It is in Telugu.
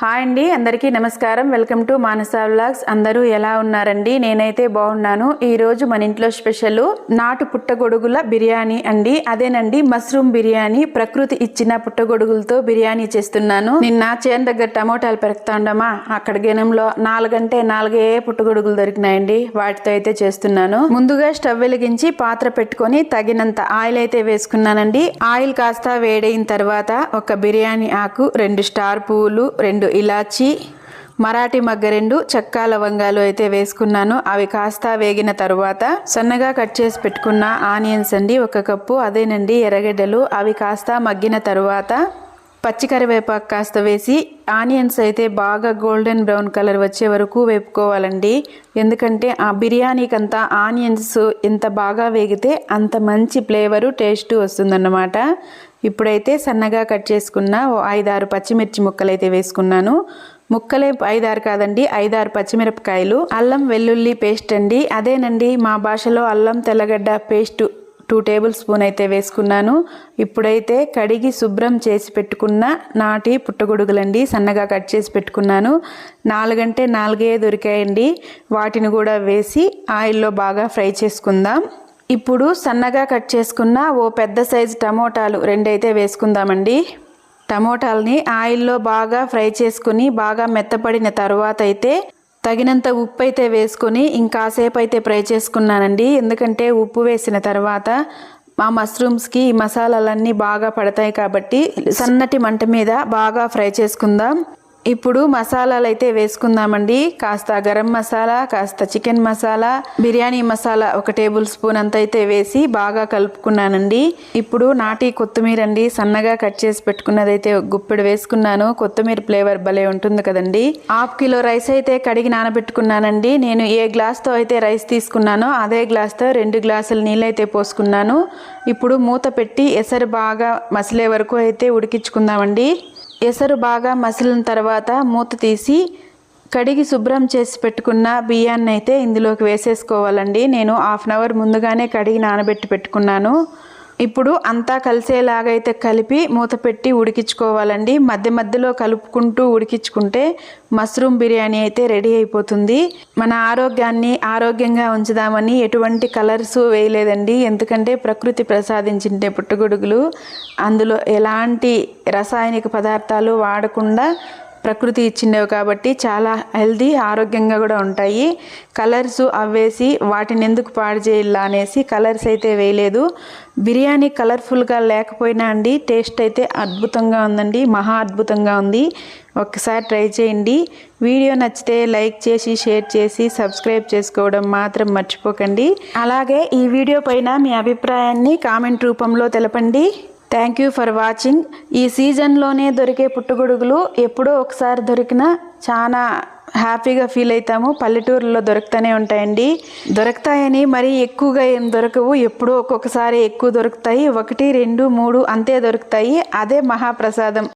హాయ్ అండి అందరికీ నమస్కారం. Welcome to Manasa vlogs. అందరూ ఎలా ఉన్నారండి? నేనైతే బాగున్నాను. ఈరోజు మన ఇంట్లో స్పెషల్ నాటు పుట్టగొడుగుల బిర్యానీ అండి. అదేనండి మష్రూమ్ బిర్యానీ. ప్రకృతి ఇచ్చిన పుట్టగొడుగులతో బిర్యానీ చేస్తున్నాను. నిన్న చేను దగ్గర టమోటాలు పెరుగుతా ఉండమా అక్కడ గినంలో నాలుగంటే నాలుగే పుట్టగొడుగులు దొరికినాయండి. వాటితో అయితే చేస్తున్నాను. ముందుగా స్టవ్ వెలిగించి పాత్ర పెట్టుకొని తగినంత ఆయిల్ అయితే వేసుకున్నానండి. ఆయిల్ కాస్త వేడైన తర్వాత ఒక బిర్యానీ ఆకు రెండు స్టార్ పువ్వులు రెండు ఇలాచి మరాఠీ మగ్గ రెండు చెక్క లవంగాలు అయితే వేసుకున్నాను. అవి కాస్త వేగిన తరువాత సన్నగా కట్ చేసి పెట్టుకున్న ఆనియన్స్ అండి ఒక కప్పు. అదేనండి ఎర్రగడ్డలు. అవి కాస్త మగ్గిన తరువాత పచ్చికరివేపాకు కాస్త వేసి ఆనియన్స్ అయితే బాగా గోల్డెన్ బ్రౌన్ కలర్ వచ్చే వరకు వేపుకోవాలండి. ఎందుకంటే ఆ బిర్యానీకి అంతా ఆనియన్స్ ఎంత బాగా వేగితే అంత మంచి ఫ్లేవరు టేస్ట్ వస్తుందన్నమాట. ఇప్పుడైతే సన్నగా కట్ చేసుకున్న ఓ ఐదారు పచ్చిమిర్చి ముక్కలైతే వేసుకున్నాను. ముక్కలే ఐదారు కాదండి ఐదారు పచ్చిమిరపకాయలు. అల్లం వెల్లుల్లి పేస్ట్ అండి. అదేనండి మా భాషలో అల్లం తెల్లగడ్డ పేస్ట్ టూ టేబుల్ స్పూన్ అయితే వేసుకున్నాను. ఇప్పుడైతే కడిగి శుభ్రం చేసి పెట్టుకున్న నాటి పుట్టగొడుగులండి సన్నగా కట్ చేసి పెట్టుకున్నాను. నాలుగంటే నాలుగే దొరికాయండి. వాటిని కూడా వేసి ఆయిల్లో బాగా ఫ్రై చేసుకుందాం. ఇప్పుడు సన్నగా కట్ చేసుకున్న ఓ పెద్ద సైజు టమోటాలు రెండైతే వేసుకుందామండి. టమోటాలని ఆయిల్లో బాగా ఫ్రై చేసుకుని బాగా మెత్తపడిన తర్వాత అయితే తగినంత ఉప్పు అయితే వేసుకొని ఇంకాసేపు అయితే ఫ్రై చేసుకున్నానండి. ఎందుకంటే ఉప్పు వేసిన తర్వాత మా మష్రూమ్స్కి ఈ మసాలాలన్నీ బాగా పడతాయి కాబట్టి సన్నటి మంట మీద బాగా ఫ్రై చేసుకుందాం. ఇప్పుడు మసాలాలు అయితే వేసుకుందామండి. కాస్త గరం మసాలా కాస్త చికెన్ మసాలా బిర్యానీ మసాలా ఒక టేబుల్ స్పూన్ అంత అయితే వేసి బాగా కలుపుకున్నానండి. ఇప్పుడు నాటి కొత్తిమీర అండి సన్నగా కట్ చేసి పెట్టుకున్నదైతే గుప్పెడు వేసుకున్నాను. కొత్తిమీర ఫ్లేవర్ భలే ఉంటుంది కదండి. హాఫ్ కిలో రైస్ అయితే కడిగి నానబెట్టుకున్నానండి. నేను ఏ గ్లాస్తో అయితే రైస్ తీసుకున్నానో అదే గ్లాస్తో రెండు గ్లాసులు నీళ్ళు అయితే పోసుకున్నాను. ఇప్పుడు మూత పెట్టి ఎసరు బాగా మసిలే వరకు అయితే ఉడికించుకుందామండి. ఎసరు బాగా మసిలిన తర్వాత మూత తీసి కడిగి శుభ్రం చేసి పెట్టుకున్న బియ్యాన్ని అయితే ఇందులోకి వేసేసుకోవాలండి. నేను హాఫ్ అన్ అవర్ ముందుగానే కడిగి నానబెట్టి పెట్టుకున్నాను. ఇప్పుడు అంతా కలిసేలాగైతే కలిపి మూత పెట్టి ఉడికించుకోవాలండి. మధ్య మధ్యలో కలుపుకుంటూ ఉడికించుకుంటే మష్రూమ్ బిర్యానీ అయితే రెడీ అయిపోతుంది. మన ఆరోగ్యాన్ని ఆరోగ్యంగా ఉంచుదామని ఎటువంటి కలర్స్ వేయలేదండి. ఎందుకంటే ప్రకృతి ప్రసాదించింటే పుట్టగొడుగులు. అందులో ఎలాంటి రసాయనిక పదార్థాలు వాడకుండా ప్రకృతి ఇచ్చిండేవి కాబట్టి చాలా హెల్దీ ఆరోగ్యంగా కూడా ఉంటాయి. కలర్స్ అవేసి వాటిని ఎందుకు పాడు చేయాలా అనేసి కలర్స్ అయితే వేయలేదు. బిర్యానీ కలర్ఫుల్గా లేకపోయినా అండి టేస్ట్ అయితే అద్భుతంగా ఉందండి మహా అద్భుతంగా ఉంది. ఒక్కసారి ట్రై చేయండి. వీడియో నచ్చితే లైక్ చేసి షేర్ చేసి సబ్స్క్రైబ్ చేసుకోవడం మాత్రం మర్చిపోకండి. అలాగే ఈ వీడియో పైన మీ అభిప్రాయాన్ని కామెంట్ రూపంలో తెలపండి. థ్యాంక్ యూ ఫర్ వాచింగ్ ఈ సీజన్లోనే దొరికే పుట్టుగొడుగులు ఎప్పుడో ఒకసారి దొరికినా చాలా హ్యాపీగా ఫీల్ అవుతాము పల్లెటూరులో దొరుకుతూనే ఉంటాయండి. దొరుకుతాయని మరీ ఎక్కువగా ఏం దొరకవు. ఎప్పుడో ఒక్కొక్కసారి ఎక్కువ దొరుకుతాయి. ఒకటి రెండు మూడు అంతే దొరుకుతాయి. అదే మహాప్రసాదం.